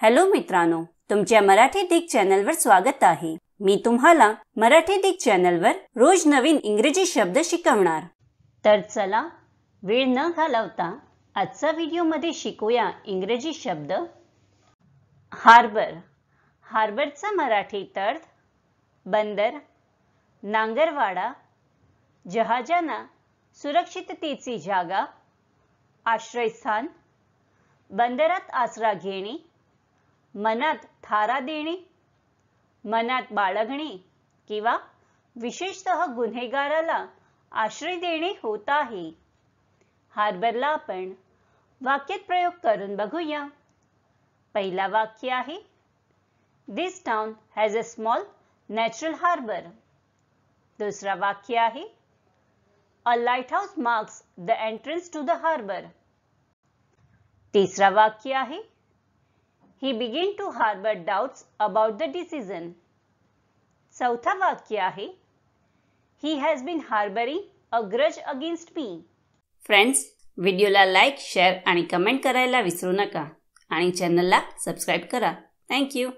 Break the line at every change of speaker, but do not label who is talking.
Hello मित्रांनो तुमच्या मराठी दिग चॅनलवर स्वागत आहे. मी तुम्हाला मराठी दिग चॅनलवर रोज नवीन इंग्रजी शब्द शिकवणार. तर चला वेळ न घालवता आजचा व्हिडिओमध्ये शिकूया इंग्रजी शब्द. हार्बर. हार्बरचा मराठी अर्थ बंदर नांगरवाडा जहाजांना सुरक्षिततेची जागा आश्रयस्थान बंदरात आसरा घेणे मनात थारा देणे मनात बाळगणे किंवा विशेषतः गुन्हेगाराला आश्रय देणे होत आहे. हार्बरला आपण वाक्यात प्रयोग करून बघूया. पहिला वाक्य आहे this town has a small natural harbour दुसरा वाक्य आहे a lighthouse marks the entrance to the harbour तिसरा वाक्य आहे he begin to harbour doubts about the decision चौथा वाक्य आहे he has been harbouring a grudge against me friends व्हिडिओला लाईक शेअर आणि कमेंट करायला विसरू नका आणि चॅनलला सबस्क्राईब करा. थँक्यू